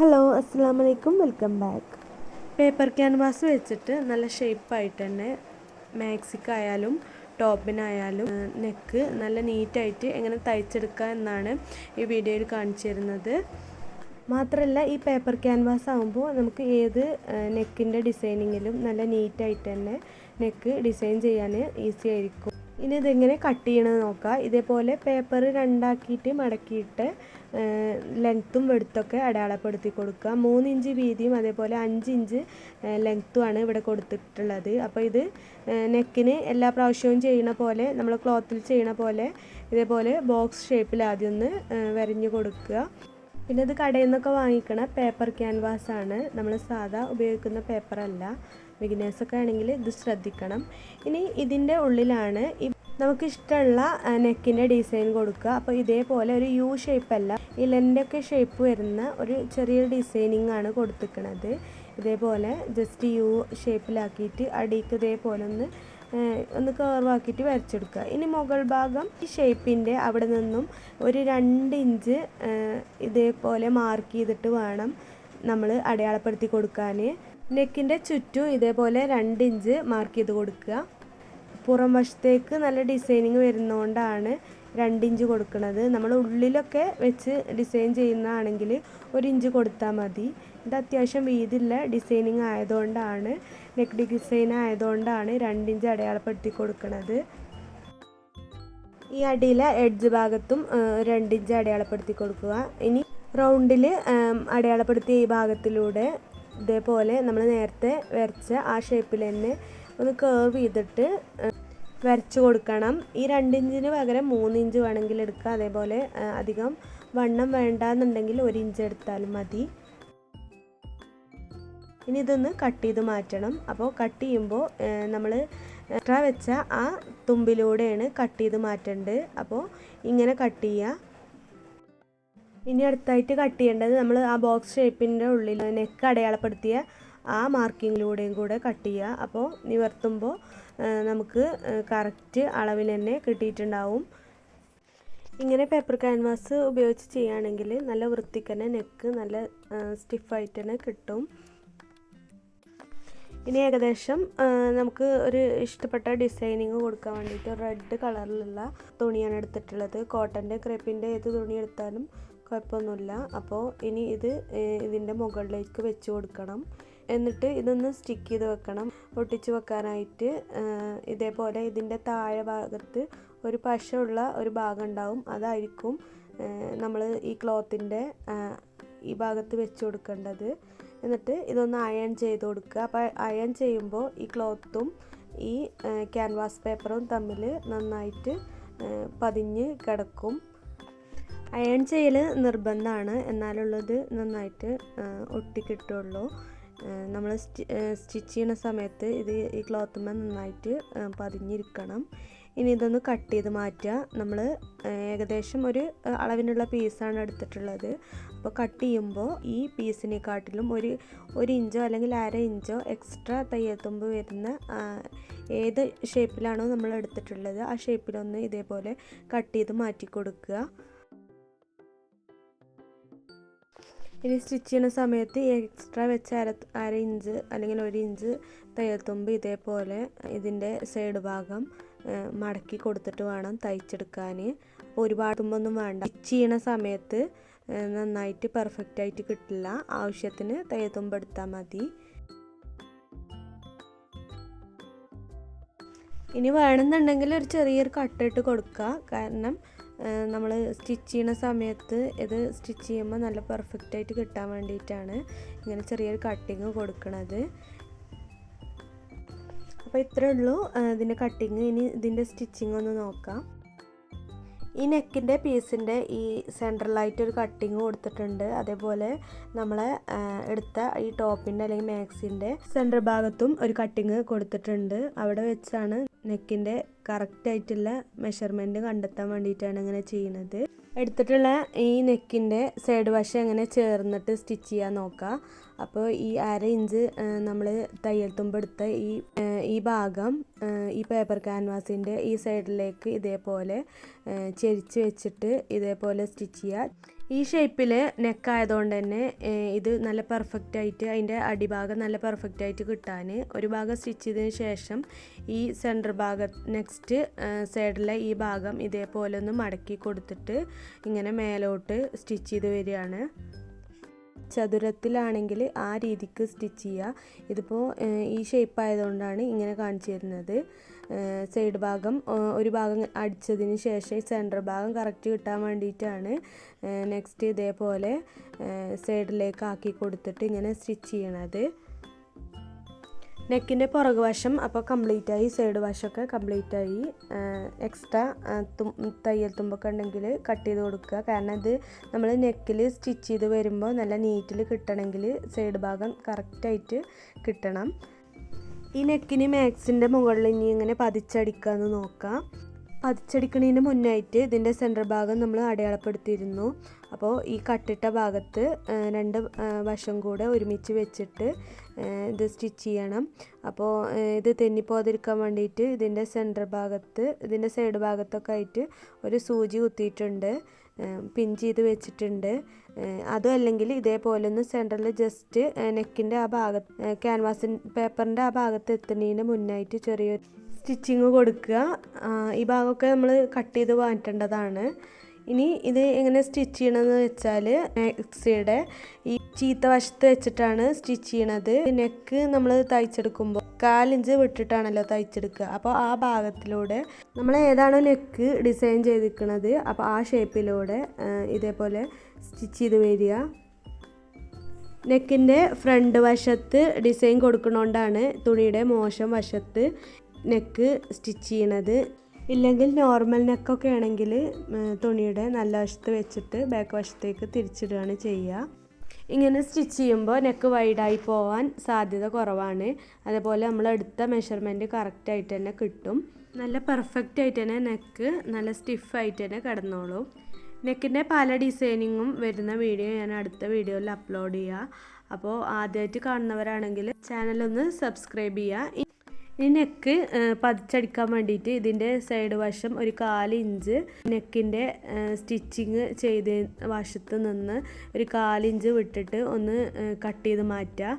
Hello അസ്സാം വലൈക്കും welcome back paper canvas വെച്ചിട്ട് നല്ല ഷേപ്പായിട്ട് തന്നെ മാക്സിക്കായാലും ടോപ്പിനായാലും നെക്ക് നല്ല നീറ്റായിട്ട് എങ്ങനെ തയ്ച്ചെടുക്കുക എന്നാണ് ഈ വീഡിയോയിൽ കാണിച്ചു തരുന്നത്. മാത്രമല്ല ഈ പേപ്പർ ക്യാൻവാസ് ആകുമ്പോൾ നമുക്ക് ഏത് നെക്കിന്റെ ഡിസൈനിങ്ങിലും നല്ല നീറ്റായിട്ട് തന്നെ നെക്ക് ഡിസൈൻ ചെയ്യാൻ ഈസി ആയിരിക്കും. ഇനി ഇതെങ്ങനെ കട്ട് ചെയ്യണമെന്ന് നോക്കാം. ഇതേപോലെ പേപ്പർ രണ്ടാക്കിയിട്ട് മടക്കിയിട്ട് ലെങ്ത്തും വെടുത്തൊക്കെ അടയാളപ്പെടുത്തി കൊടുക്കുക. മൂന്ന് ഇഞ്ച് വീതിയും അതേപോലെ അഞ്ച് ഇഞ്ച് ലെങ്ത്തുമാണ് ഇവിടെ കൊടുത്തിട്ടുള്ളത്. അപ്പോൾ ഇത് നെക്കിന് എല്ലാ പ്രാവശ്യവും ചെയ്യണ പോലെ നമ്മൾ ക്ലോത്തിൽ ചെയ്യണ പോലെ ഇതേപോലെ ബോക്സ് ഷേപ്പിൽ ആദ്യം ഒന്ന് വരഞ്ഞു കൊടുക്കുക. പിന്നെ ഇത് കടയിൽ നിന്നൊക്കെ വാങ്ങിക്കണ പേപ്പർ ക്യാൻവാസ് ആണ്. നമ്മൾ സാധാ ഉപയോഗിക്കുന്ന പേപ്പറല്ല ബിഗിനേഴ്സൊക്കെ ആണെങ്കിൽ ഇത് ശ്രദ്ധിക്കണം. ഇനി ഇതിന്റെ ഉള്ളിലാണ് ഈ നമുക്ക് ഇഷ്ടമുള്ള നെക്കിന്റെ ഡിസൈൻ കൊടുക്കുക. അപ്പോൾ ഇതേപോലെ ഒരു യു ഷേപ്പല്ല അല്ല ഒക്കെ ഷേപ്പ് വരുന്ന ഒരു ചെറിയ ഡിസൈനിങ് ആണ് കൊടുത്തിരിക്കുന്നത്. ഇതേപോലെ ജസ്റ്റ് യു ഷേപ്പിലാക്കിയിട്ട് അടിക്ക് ഇതേപോലെ ഒന്ന് ഒന്ന് കർവാക്കിയിട്ട് വരച്ചെടുക്കുക. ഇനി മുകൾ ഭാഗം ഈ ഷേപ്പിന്റെ അവിടെ നിന്നും ഒരു രണ്ട് ഇഞ്ച് ഇതേപോലെ മാർക്ക് ചെയ്തിട്ട് വേണം നമ്മൾ അടയാളപ്പെടുത്തി കൊടുക്കാൻ നെക്കിന്റെ ചുറ്റും ഇതേപോലെ രണ്ട് ഇഞ്ച് മാർക്ക് ചെയ്ത് കൊടുക്കുക. പുറം വശത്തേക്ക് നല്ല ഡിസൈനിങ് വരുന്നതുകൊണ്ടാണ് രണ്ടിഞ്ച് കൊടുക്കുന്നത് നമ്മൾ ഉള്ളിലൊക്കെ വെച്ച് ഡിസൈൻ ചെയ്യുന്നതാണെങ്കിൽ ഒരു ഇഞ്ച് കൊടുത്താൽ മതി. ഇത് അത്യാവശ്യം വീതിയുള്ള ഡിസൈനിങ് ആയതുകൊണ്ടാണ് നെക്ക് ഡിസൈൻ ആയതുകൊണ്ടാണ് രണ്ടിഞ്ച് അടയാളപ്പെടുത്തി കൊടുക്കുന്നത് ഈ അടിയിലെ എഡ്ജ് ഭാഗത്തും രണ്ടിഞ്ച് അടയാളപ്പെടുത്തി കൊടുക്കുക. ഇനി റൗണ്ടിൽ അടയാളപ്പെടുത്തിയ ഈ ഭാഗത്തിലൂടെ ഇതേപോലെ നമ്മൾ നേരത്തെ വരച്ച ആ ഷേപ്പിൽ തന്നെ ഒന്ന് കേർവ് ചെയ്തിട്ട് വരച്ച് കൊടുക്കണം. ഈ രണ്ടിഞ്ചിന് പകരം മൂന്നിഞ്ച് വേണമെങ്കിൽ എടുക്കുക അതേപോലെ അധികം വണ്ണം വേണ്ടാന്നുണ്ടെങ്കിൽ ഒരു ഇഞ്ച് എടുത്താലും മതി. ഇനി ഇതൊന്ന് കട്ട് ചെയ്ത് മാറ്റണം. അപ്പോൾ കട്ട് ചെയ്യുമ്പോൾ നമ്മൾ എക്സ്ട്രാ വെച്ച ആ തുമ്പിലൂടെയാണ് കട്ട് ചെയ്ത് മാറ്റേണ്ടത്. അപ്പോൾ ഇങ്ങനെ കട്ട് ചെയ്യുക. ഇനി അടുത്തായിട്ട് കട്ട് ചെയ്യേണ്ടത് നമ്മൾ ആ ബോക്സ് ഷേപ്പിന്റെ ഉള്ളിൽ നെക്ക് അടയാളപ്പെടുത്തിയ ആ മാർക്കിങ്ങിലൂടെയും കൂടെ കട്ട് ചെയ്യുക. അപ്പോൾ നിവർത്തുമ്പോൾ നമുക്ക് കറക്റ്റ് അളവിൽ തന്നെ കിട്ടിയിട്ടുണ്ടാവും. ഇങ്ങനെ പേപ്പർ ക്യാൻവാസ് ഉപയോഗിച്ച് ചെയ്യുകയാണെങ്കിൽ നല്ല വൃത്തിക്ക് തന്നെ നെക്ക് നല്ല സ്റ്റിഫായിട്ട് തന്നെ കിട്ടും. ഇനി ഏകദേശം നമുക്ക് ഒരു ഇഷ്ടപ്പെട്ട ഡിസൈനിങ് കൊടുക്കാൻ വേണ്ടിയിട്ട് റെഡ് കളറിലുള്ള തുണിയാണ് എടുത്തിട്ടുള്ളത്. കോട്ടന്റെ ക്രേപ്പിന്റെ ഏത് തുണി എടുത്താലും കുഴപ്പമൊന്നുമില്ല. അപ്പോൾ ഇനി ഇത് ഇതിന്റെ മുകളിലേക്ക് വെച്ച് കൊടുക്കണം. എന്നിട്ട് ഇതൊന്ന് സ്റ്റിക്ക് ചെയ്ത് വെക്കണം. ഒട്ടിച്ച് വെക്കാനായിട്ട് ഇതേപോലെ ഇതിന്റെ താഴെ ഭാഗത്ത് ഒരു പശയുള്ള ഒരു ഭാഗം ഉണ്ടാവും. അതായിരിക്കും നമ്മൾ ഈ ക്ലോത്തിന്റെ ഈ ഭാഗത്ത് വെച്ച് കൊടുക്കേണ്ടത്. എന്നിട്ട് ഇതൊന്ന് അയൺ ചെയ്ത് കൊടുക്കുക. അപ്പോൾ അയൺ ചെയ്യുമ്പോൾ ഈ ക്ലോത്തും ഈ ക്യാൻവാസ് പേപ്പറും തമ്മിൽ നന്നായിട്ട് പതിഞ്ഞ് കിടക്കും. അയൺ ചെയ്യൽ നിർബന്ധമാണ്. എന്നാലുള്ളത് നന്നായിട്ട് ഒട്ടിക്കിട്ടുള്ളൂ. നമ്മൾ സ്റ്റിച്ച് ചെയ്യുന്ന സമയത്ത് ഇത് ഈ ക്ലോത്തുമ്മ നന്നായിട്ട് പതിഞ്ഞിരിക്കണം. ഇനി ഇതൊന്ന് കട്ട് ചെയ്ത് മാറ്റുക നമ്മൾ ഏകദേശം ഒരു അളവിനുള്ള പീസാണ് എടുത്തിട്ടുള്ളത്. അപ്പോൾ കട്ട് ചെയ്യുമ്പോൾ ഈ പീസിനെക്കാട്ടിലും ഒരു ഒരു ഇഞ്ചോ അല്ലെങ്കിൽ അര ഇഞ്ചോ എക്സ്ട്രാ തയ്യൽത്തുമ്പ് വരുന്ന ഏത് ഷേപ്പിലാണോ നമ്മൾ എടുത്തിട്ടുള്ളത് ആ ഷേപ്പിലൊന്ന് ഇതേപോലെ കട്ട് ചെയ്ത് മാറ്റി കൊടുക്കുക. ഇനി സ്റ്റിച്ച് ചെയ്യുന്ന സമയത്ത് എക്സ്ട്രാ വെച്ച അര അര ഇഞ്ച് അല്ലെങ്കിൽ ഒരു ഇഞ്ച് തയ്യൽത്തുമ്പ് ഇതേപോലെ ഇതിന്റെ സൈഡ് ഭാഗം മടക്കി കൊടുത്തിട്ട് വേണം തയ്ച്ചെടുക്കാൻ. അപ്പോൾ ഒരുപാട് തുമ്പൊന്നും വേണ്ട. സ്റ്റിച്ച് ചെയ്യണ സമയത്ത് നന്നായിട്ട് പെർഫെക്റ്റ് ആയിട്ട് കിട്ടില്ല. ആവശ്യത്തിന് തയ്യത്തുമ്പ് എടുത്താൽ മതി. ഇനി വേണമെന്നുണ്ടെങ്കിൽ ഒരു ചെറിയൊരു കട്ടിട്ട് കൊടുക്കുക. കാരണം നമ്മൾ സ്റ്റിച്ച് ചെയ്യുന്ന സമയത്ത് ഇത് സ്റ്റിച്ച് ചെയ്യുമ്പോൾ നല്ല പെർഫെക്റ്റ് ആയിട്ട് കിട്ടാൻ വേണ്ടിയിട്ടാണ് ഇങ്ങനെ ചെറിയൊരു കട്ടിങ് കൊടുക്കുന്നത് അപ്പോൾ ഇത്രയേ ഉള്ളൂ. ഇതിന്റെ കട്ടിങ് ഇനി ഇതിന്റെ സ്റ്റിച്ചിങ് ഒന്ന് നോക്കാം. ഈ നെക്കിന്റെ പീസിന്റെ ഈ സെൻട്രലായിട്ട് ഒരു കട്ടിങ് കൊടുത്തിട്ടുണ്ട്. അതേപോലെ നമ്മൾ എടുത്ത ഈ ടോപ്പിന്റെ അല്ലെങ്കിൽ മാക്സിന്റെ സെന്റർ ഭാഗത്തും ഒരു കട്ടിങ് കൊടുത്തിട്ടുണ്ട്. അവിടെ വെച്ചാണ് നെക്കിന്റെ കറക്റ്റായിട്ടുള്ള മെഷർമെന്റ് കണ്ടെത്താൻ വേണ്ടിയിട്ടാണ് ഇങ്ങനെ ചെയ്യുന്നത്. എടുത്തിട്ടുള്ള ഈ നെക്കിന്റെ സൈഡ് വശം എങ്ങനെ ചേർന്നിട്ട് സ്റ്റിച്ച് ചെയ്യാൻ നോക്കാം. അപ്പോൾ ഈ അര ഇഞ്ച് നമ്മൾ തയ്യൽ തുമ്പെടുത്ത ഈ ഈ ഭാഗം ഈ പേപ്പർ ക്യാൻവാസിന്റെ ഈ സൈഡിലേക്ക് ഇതേപോലെ ചെരിച്ച് വെച്ചിട്ട് ഇതേപോലെ സ്റ്റിച്ച് ചെയ്യുക ഈ ഷേപ്പിൽ നെക്കായതുകൊണ്ട് തന്നെ ഇത് നല്ല പെർഫെക്റ്റ് ആയിട്ട് അതിന്റെ അടിഭാഗം നല്ല പെർഫെക്റ്റ് ആയിട്ട് കിട്ടാൻ ഒരു ഭാഗം സ്റ്റിച്ച് ചെയ്തതിന് ശേഷം ഈ സെന്റർ ഭാഗം നെക്സ്റ്റ് സൈഡിലെ ഈ ഭാഗം ഇതേപോലെ ഒന്ന് മടക്കി കൊടുത്തിട്ട് ഇങ്ങനെ മേലോട്ട് സ്റ്റിച്ച് ചെയ്ത് വരികയാണ്. ചതുരത്തിലാണെങ്കിൽ ആ രീതിക്ക് സ്റ്റിച്ച് ചെയ്യുക. ഇതിപ്പോൾ ഈ ഷേപ്പ് ആയതുകൊണ്ടാണ് ഇങ്ങനെ കാണിച്ചു തരുന്നത്. സൈഡ് ഭാഗം ഒരു ഭാഗം അടിച്ചതിന് ശേഷം സെന്റർ ഭാഗം കറക്റ്റ് കിട്ടാൻ വേണ്ടിയിട്ടാണ് നെക്സ്റ്റ് ഇതേപോലെ സൈഡിലേക്ക് ആക്കി കൊടുത്തിട്ട് ഇങ്ങനെ സ്റ്റിച്ച് ചെയ്യണത്. നെക്കിന്റെ പുറകു വശം അപ്പോൾ കംപ്ലീറ്റ് ആയി സൈഡ് വശമൊക്കെ കംപ്ലീറ്റ് ആയി എക്സ്ട്രാ തയ്യൽ തുമ്പൊക്കെ ഉണ്ടെങ്കിൽ കട്ട് ചെയ്ത് കൊടുക്കുക. കാരണം ഇത് നമ്മൾ നെക്കിൽ സ്റ്റിച്ച് ചെയ്ത് വരുമ്പോൾ നല്ല നീറ്റിൽ കിട്ടണമെങ്കിൽ സൈഡ് ഭാഗം കറക്റ്റായിട്ട് കിട്ടണം. ഈ നെക്കിന് മാക്സിന്റെ മുകളിൽ ഇനി ഇങ്ങനെ പതിച്ചടിക്കാമെന്ന് നോക്കാം. പതിച്ചടിക്കണതിന് മുന്നായിട്ട് ഇതിന്റെ സെന്റർ ഭാഗം നമ്മൾ അടയാളപ്പെടുത്തിയിരുന്നു. അപ്പോൾ ഈ കട്ടിട്ട ഭാഗത്ത് രണ്ട് വശം കൂടെ ഒരുമിച്ച് വെച്ചിട്ട് ഇത് സ്റ്റിച്ച് ചെയ്യണം. അപ്പോൾ ഇത് തെന്നിപ്പോതിരിക്കാൻ വേണ്ടിയിട്ട് ഇതിന്റെ സെന്റർ ഭാഗത്ത് ഇതിന്റെ സൈഡ് ഭാഗത്തൊക്കെ ആയിട്ട് ഒരു സൂചി കുത്തിയിട്ടുണ്ട്. പിൻ ചെയ്ത് വെച്ചിട്ടുണ്ട്. അതും അല്ലെങ്കിൽ ഇതേപോലെ ഒന്ന് സെന്ററിൽ ജസ്റ്റ് നെക്കിന്റെ ആ ഭാഗത്ത് ക്യാൻവാസിൻ പേപ്പറിന്റെ ആ ഭാഗത്ത് എത്തുന്നതിന് മുന്നായിട്ട് ചെറിയൊരു സ്റ്റിച്ചിങ് കൊടുക്കുക. ഈ ഭാഗമൊക്കെ നമ്മൾ കട്ട് ചെയ്ത് മാറ്റേണ്ടതാണ്. ഇനി ഇത് എങ്ങനെ സ്റ്റിച്ച് ചെയ്യണമെന്ന് വെച്ചാൽ നെക്സിയുടെ ഈ ചീത്ത വശത്ത് വെച്ചിട്ടാണ് സ്റ്റിച്ച് ചെയ്യണത്. നെക്ക് നമ്മൾ തയ്ച്ചെടുക്കുമ്പോൾ കാലിഞ്ച് വിട്ടിട്ടാണല്ലോ തയ്ച്ചെടുക്കുക. അപ്പോൾ ആ ഭാഗത്തിലൂടെ നമ്മൾ ഏതാണോ നെക്ക് ഡിസൈൻ ചെയ്തിരിക്കുന്നത് അപ്പോൾ ആ ഷേപ്പിലൂടെ ഇതേപോലെ സ്റ്റിച്ച് ചെയ്ത് വരിക. നെക്കിന്റെ ഫ്രണ്ട് വശത്ത് ഡിസൈൻ കൊടുക്കണോണ്ടാണ് തുണിയുടെ മോശം വശത്ത് നെക്ക് സ്റ്റിച്ച് ചെയ്യണത്. ഇല്ലെങ്കിൽ നോർമൽ നെക്കൊക്കെ ആണെങ്കിൽ തുണിയുടെ നല്ല വശത്ത് വെച്ചിട്ട് ബാക്ക് വശത്തേക്ക് തിരിച്ചിടുകയാണ് ചെയ്യുക. ഇങ്ങനെ സ്റ്റിച്ച് ചെയ്യുമ്പോൾ നെക്ക് വൈഡായി പോവാൻ സാധ്യത കുറവാണ്. അതേപോലെ നമ്മൾ എടുത്ത മെഷർമെന്റ് കറക്റ്റായിട്ട് തന്നെ കിട്ടും. നല്ല പെർഫെക്റ്റ് ആയിട്ട് തന്നെ നെക്ക് നല്ല സ്റ്റിഫായിട്ട് തന്നെ കിടന്നോളും. നെക്കിന്റെ പല ഡിസൈനിങ്ങും വരുന്ന വീഡിയോ ഞാൻ അടുത്ത വീഡിയോയിൽ അപ്ലോഡ് ചെയ്യുക അപ്പോൾ ആദ്യമായിട്ട് കാണുന്നവരാണെങ്കിൽ ചാനലൊന്ന് സബ്സ്ക്രൈബ് ചെയ്യുക. ഈ നെക്ക് പതിച്ചടിക്കാൻ വേണ്ടിയിട്ട് ഇതിന്റെ സൈഡ് വശം ഒരു കാൽ ഇഞ്ച് നെക്കിന്റെ സ്റ്റിച്ചിങ് ചെയ്ത് വശത്ത് നിന്ന് ഒരു കാലിഞ്ച് വിട്ടിട്ട് ഒന്ന് കട്ട് ചെയ്ത് മാറ്റുക.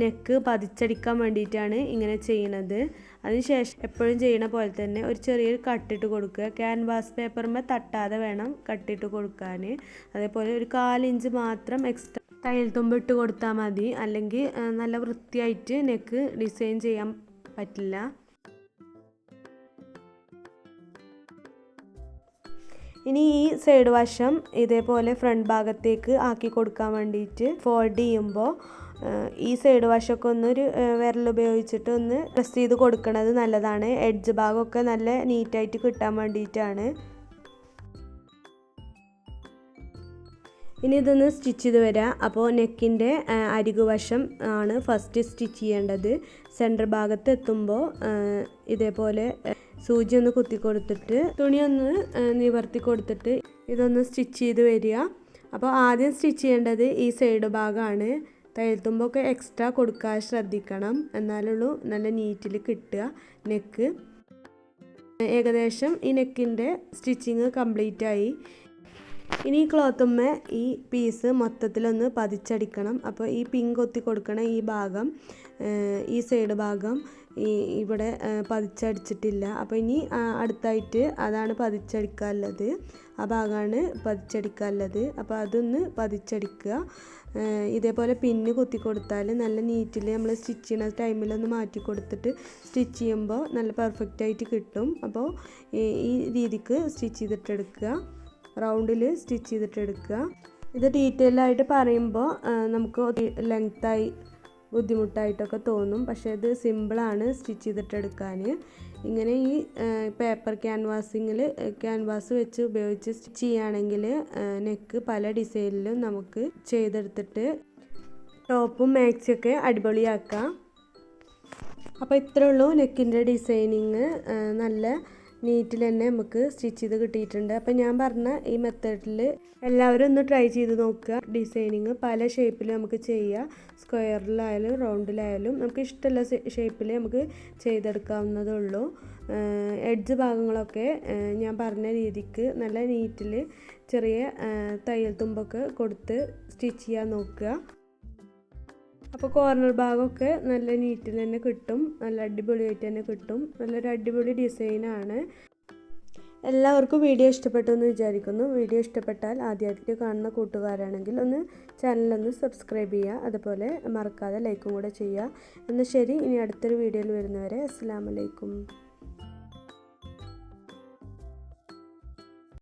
നെക്ക് പതിച്ചടിക്കാൻ വേണ്ടിയിട്ടാണ് ഇങ്ങനെ ചെയ്യണത്. അതിനുശേഷം എപ്പോഴും ചെയ്യണ പോലെ തന്നെ ഒരു ചെറിയൊരു കട്ടിട്ട് കൊടുക്കുക. ക്യാൻവാസ് പേപ്പറിന്മേൽ തട്ടാതെ വേണം കട്ടിട്ട് കൊടുക്കാൻ. അതേപോലെ ഒരു കാലിഞ്ച് മാത്രം എക്സ്ട്രാ തയ്യൽ തുമ്പ് ഇട്ട് കൊടുത്താൽ മതി. അല്ലെങ്കിൽ നല്ല വൃത്തിയായിട്ട് നെക്ക് ഡിസൈൻ ചെയ്യാൻ പറ്റില്ല. ഇനി ഈ സൈഡ് വശം ഇതേപോലെ ഫ്രണ്ട് ഭാഗത്തേക്ക് ആക്കി കൊടുക്കാൻ വേണ്ടിയിട്ട് ഫോൾഡ് ചെയ്യുമ്പോൾ ഈ സൈഡ് വശമൊക്കെ ഒന്നൊരു വിരൽ ഉപയോഗിച്ചിട്ട് ഒന്ന് പ്രസ് ചെയ്ത് കൊടുക്കുന്നത് നല്ലതാണ്. എഡ്ജ് ഭാഗമൊക്കെ നല്ല നീറ്റായിട്ട് കിട്ടാൻ വേണ്ടിയിട്ടാണ്. ഇനി ഇതൊന്ന് സ്റ്റിച്ച് ചെയ്ത് വരാം. അപ്പോൾ നെക്കിന്റെ അരികു വശം ആണ് ഫസ്റ്റ് സ്റ്റിച്ച് ചെയ്യേണ്ടത്. സെന്റർ ഭാഗത്ത് എത്തുമ്പോൾ ഇതേപോലെ സൂചി ഒന്ന് കുത്തി കൊടുത്തിട്ട് തുണി ഒന്ന് നിവർത്തി കൊടുത്തിട്ട് ഇതൊന്ന് സ്റ്റിച്ച് ചെയ്ത് വരിക. അപ്പോൾ ആദ്യം സ്റ്റിച്ച് ചെയ്യേണ്ടത് ഈ സൈഡ് ഭാഗമാണ്. തയ്യൽത്തുമ്പൊക്കെ എക്സ്ട്രാ കൊടുക്കാൻ ശ്രദ്ധിക്കണം. എന്നാലുള്ളൂ നല്ല നീറ്റിൽ കിട്ടുക നെക്ക്. ഏകദേശം ഈ നെക്കിന്റെ സ്റ്റിച്ചിങ് കംപ്ലീറ്റ് ആയി ഇനി ഈ ക്ലോത്തുമ്മേ ഈ പീസ് മൊത്തത്തിലൊന്ന് പതിച്ചടിക്കണം. അപ്പോൾ ഈ പിങ്ക് ഒത്തി കൊടുക്കണ ഈ ഭാഗം ഈ സൈഡ് ഭാഗം ഈ ഇവിടെ പതിച്ചടിച്ചിട്ടില്ല. അപ്പോൾ ഇനി അടുത്തായിട്ട് അതാണ് പതിച്ചടിക്കാനുള്ളത്. ആ ഭാഗമാണ് പതിച്ചടിക്കാനുള്ളത്. അപ്പോൾ അതൊന്ന് പതിച്ചടിക്കുക. ഇതേപോലെ പിന്ന് കുത്തി കൊടുത്താൽ നല്ല നീറ്റിൽ നമ്മൾ സ്റ്റിച്ച് ചെയ്യുന്ന ടൈമിലൊന്ന് മാറ്റി കൊടുത്തിട്ട് സ്റ്റിച്ച് ചെയ്യുമ്പോൾ നല്ല പെർഫെക്റ്റ് ആയിട്ട് കിട്ടും. അപ്പോൾ ഈ രീതിക്ക് സ്റ്റിച്ച് ചെയ്തിട്ടെടുക്കുക. റൗണ്ടിൽ സ്റ്റിച്ച് ചെയ്തിട്ട് എടുക്കുക. ഇത് ഡീറ്റെയിൽ ആയിട്ട് പറയുമ്പോൾ നമുക്ക് ലെങ്തായി ബുദ്ധിമുട്ടായിട്ടൊക്കെ തോന്നും. പക്ഷേ ഇത് സിമ്പിളാണ് സ്റ്റിച്ച് ചെയ്തിട്ട് എടുക്കാൻ. ഇങ്ങനെ ഈ പേപ്പർ ക്യാൻവാസിങ്ങിൽ ക്യാൻവാസ് വെച്ച് ഉപയോഗിച്ച് സ്റ്റിച്ച് ചെയ്യുകയാണെങ്കിൽ നെക്ക് പല ഡിസൈനിലും നമുക്ക് ചെയ്തെടുത്തിട്ട് ടോപ്പും മാക്സിയൊക്കെ അടിപൊളിയാക്കാം. അപ്പോൾ ഇത്രയുള്ളൂ നെക്കിന്റെ ഡിസൈനിങ്. നല്ല നീറ്റിൽ തന്നെ നമുക്ക് സ്റ്റിച്ച് ചെയ്ത് കിട്ടിയിട്ടുണ്ട്. അപ്പം ഞാൻ പറഞ്ഞ ഈ മെത്തേഡിൽ എല്ലാവരും ഒന്ന് ട്രൈ ചെയ്ത് നോക്കുക. ഡിസൈനിങ് പല ഷേപ്പിൽ നമുക്ക് ചെയ്യാം. സ്ക്വയറിലായാലും റൗണ്ടിലായാലും നമുക്ക് ഇഷ്ടമുള്ള ഷേപ്പിൽ നമുക്ക് ചെയ്തെടുക്കാവുന്നതേ ഉള്ളൂ എഡ്ജ് ഭാഗങ്ങളൊക്കെ ഞാൻ പറഞ്ഞ രീതിക്ക് നല്ല നീറ്റിൽ ചെറിയ തയ്യൽ തുമ്പൊക്കെ കൊടുത്ത് സ്റ്റിച്ച് ചെയ്യാൻ നോക്കുക. അപ്പോൾ കോർണർ ഭാഗമൊക്കെ നല്ല നീറ്റിൽ തന്നെ കിട്ടും. നല്ല അടിപൊളിയായിട്ട് തന്നെ കിട്ടും. നല്ലൊരു അടിപൊളി ഡിസൈനാണ് എല്ലാവർക്കും വീഡിയോ ഇഷ്ടപ്പെട്ടു എന്ന് വിചാരിക്കുന്നു. വീഡിയോ ഇഷ്ടപ്പെട്ടാൽ ആദ്യമായിട്ട് കാണുന്ന കൂട്ടുകാരാണെങ്കിൽ ഒന്ന് ചാനലൊന്ന് സബ്സ്ക്രൈബ് ചെയ്യുക. അതുപോലെ മറക്കാതെ ലൈക്കും കൂടെ ചെയ്യുക. എന്നാൽ ശരി ഇനി അടുത്തൊരു വീഡിയോയിൽ വരുന്നവരെ അസ്സാം വലൈക്കും